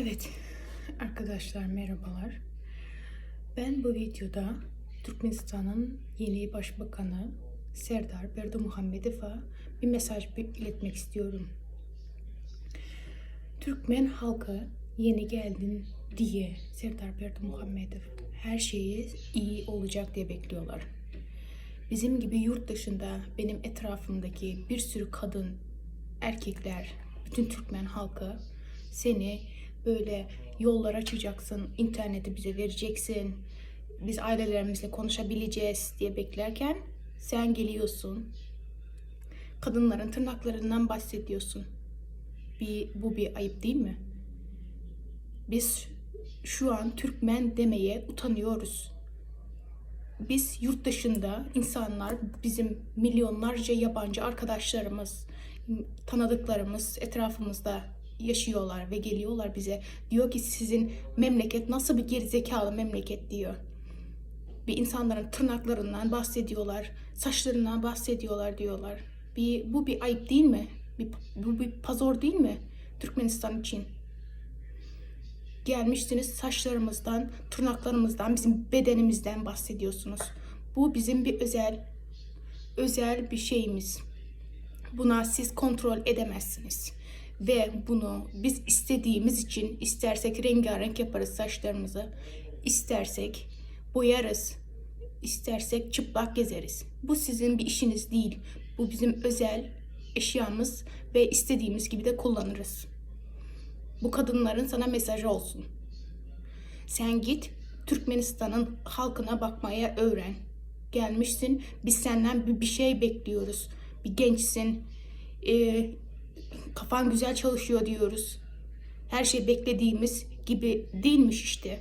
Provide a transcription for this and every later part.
Evet arkadaşlar merhabalar. Ben bu videoda Türkmenistan'ın yeni başbakanı Serdar Berdimuhamedov'a bir mesaj iletmek istiyorum. Türkmen halkı yeni geldin diye Serdar Berdimuhamedov her şeyi iyi olacak diye bekliyorlar. Bizim gibi yurt dışında benim etrafımdaki bir sürü kadın, erkekler, bütün Türkmen halkı seni böyle yollar açacaksın, interneti bize vereceksin, biz ailelerimizle konuşabileceğiz diye beklerken sen geliyorsun. Kadınların tırnaklarından bahsediyorsun. Bir, bu bir ayıp değil mi? Biz şu an Türkmen demeye utanıyoruz biz yurt dışında insanlar bizim milyonlarca yabancı arkadaşlarımız, tanıdıklarımız etrafımızda yaşıyorlar ve geliyorlar bize. Diyor ki sizin memleket nasıl bir gerizekalı memleket diyor. Bir insanların tırnaklarından bahsediyorlar, saçlarından bahsediyorlar diyorlar. Bir, bu bir ayıp değil mi? Bir, bu bir pazor değil mi Türkmenistan için? gelmişsiniz saçlarımızdan, tırnaklarımızdan, bizim bedenimizden bahsediyorsunuz. Bu bizim bir özel özel bir şeyimiz. Buna siz kontrol edemezsiniz. Ve bunu biz istediğimiz için istersek rengarenk yaparız saçlarımızı, istersek boyarız, istersek çıplak gezeriz. Bu sizin bir işiniz değil. Bu bizim özel eşyamız ve istediğimiz gibi de kullanırız. Bu kadınların sana mesajı olsun. Sen git Türkmenistan'ın halkına bakmaya öğren. Gelmişsin biz senden bir, şey bekliyoruz. Bir gençsin. e, kafan güzel çalışıyor diyoruz. Her şey beklediğimiz gibi değilmiş işte.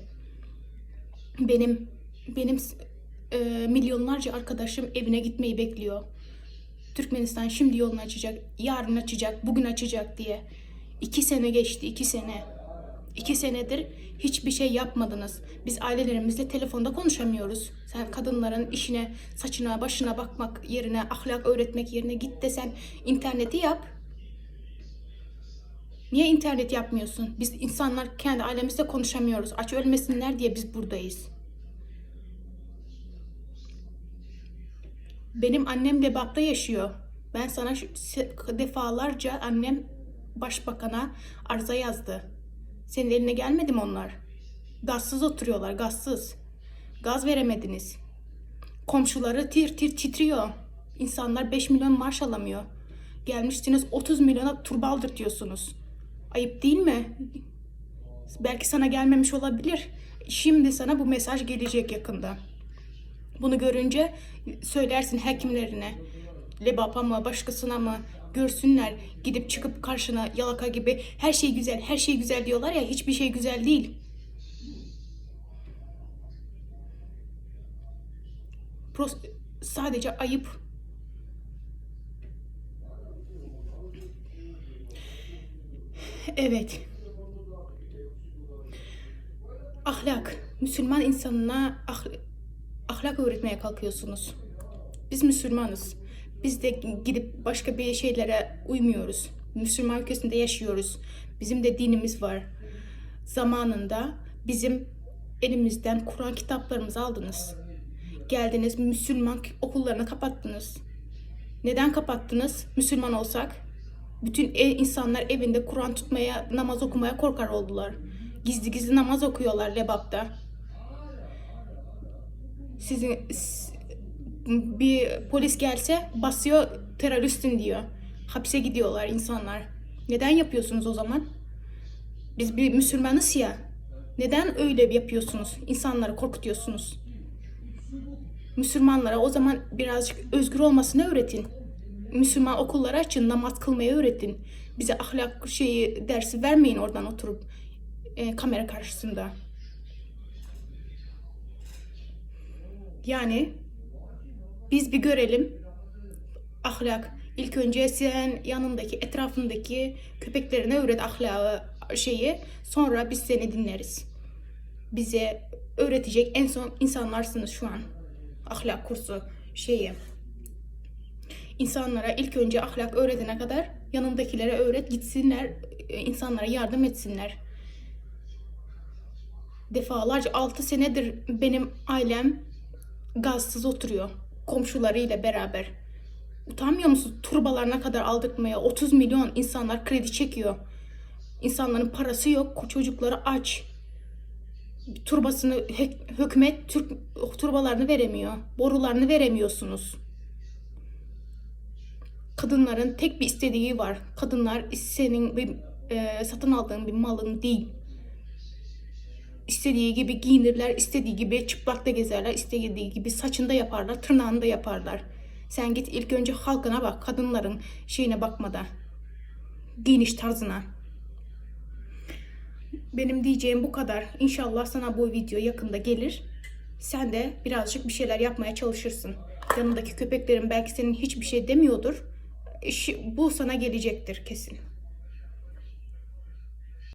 Benim benim e, milyonlarca arkadaşım evine gitmeyi bekliyor. Türkmenistan şimdi yolunu açacak, yarın açacak, bugün açacak diye. İki sene geçti, iki sene. İki senedir hiçbir şey yapmadınız. Biz ailelerimizle telefonda konuşamıyoruz. Sen kadınların işine, saçına, başına bakmak yerine, ahlak öğretmek yerine git de sen interneti yap. Niye internet yapmıyorsun? Biz insanlar kendi ailemizle konuşamıyoruz. Aç ölmesinler diye biz buradayız. Benim annem Lebap'ta yaşıyor. Ben sana defalarca annem başbakana arıza yazdı. Senin eline gelmedi mi onlar? Gazsız oturuyorlar, gazsız. Gaz veremediniz. Komşuları tir tir titriyor. İnsanlar 5 milyon maaş alamıyor. Gelmişsiniz 30 milyona turba aldırtıyorsunuz. Ayıp değil mi? Belki sana gelmemiş olabilir. Şimdi sana bu mesaj gelecek yakında. Bunu görünce söylersin hekimlerine. Lebapa mı başkasına mı görsünler gidip çıkıp karşına yalaka gibi her şey güzel her şey güzel diyorlar ya hiçbir şey güzel değil. Pros- sadece ayıp. Evet. Ahlak. Müslüman insanına ahl- ahlak öğretmeye kalkıyorsunuz. Biz Müslümanız. Biz de gidip başka bir şeylere uymuyoruz. Müslüman ülkesinde yaşıyoruz. Bizim de dinimiz var. Zamanında bizim elimizden Kur'an kitaplarımızı aldınız. Geldiniz Müslüman okullarını kapattınız. Neden kapattınız? Müslüman olsak bütün e- insanlar evinde Kur'an tutmaya, namaz okumaya korkar oldular. Gizli gizli namaz okuyorlar Lebap'ta. Sizin bir polis gelse basıyor teröristin diyor. Hapse gidiyorlar insanlar. Neden yapıyorsunuz o zaman? Biz bir Müslümanız ya. Neden öyle yapıyorsunuz? İnsanları korkutuyorsunuz. Müslümanlara o zaman birazcık özgür olmasını öğretin. Müslüman okulları açın, namaz kılmayı öğretin. Bize ahlak şeyi dersi vermeyin oradan oturup e, kamera karşısında. Yani biz bir görelim ahlak. İlk önce sen yanındaki, etrafındaki köpeklerine öğret ahlakı şeyi. Sonra biz seni dinleriz. Bize öğretecek en son insanlarsınız şu an. Ahlak kursu şeyi. İnsanlara ilk önce ahlak öğretene kadar yanındakilere öğret gitsinler e, insanlara yardım etsinler. Defalarca 6 senedir benim ailem gazsız oturuyor. Komşularıyla beraber. Utanmıyor musun turbalarına kadar aldırtmaya? 30 milyon insanlar kredi çekiyor. İnsanların parası yok, çocukları aç. Turbasını hükümet Türk turbalarını veremiyor. Borularını veremiyorsunuz. Kadınların tek bir istediği var. Kadınlar senin bir e, satın aldığın bir malın değil. İstediği gibi giyinirler, istediği gibi çıplakta gezerler, istediği gibi saçında yaparlar, tırnağını da yaparlar. Sen git ilk önce halkına bak, kadınların şeyine bakmadan. Giyiniş tarzına. Benim diyeceğim bu kadar. İnşallah sana bu video yakında gelir. Sen de birazcık bir şeyler yapmaya çalışırsın. Yanındaki köpeklerin belki senin hiçbir şey demiyordur. Bu sana gelecektir kesin.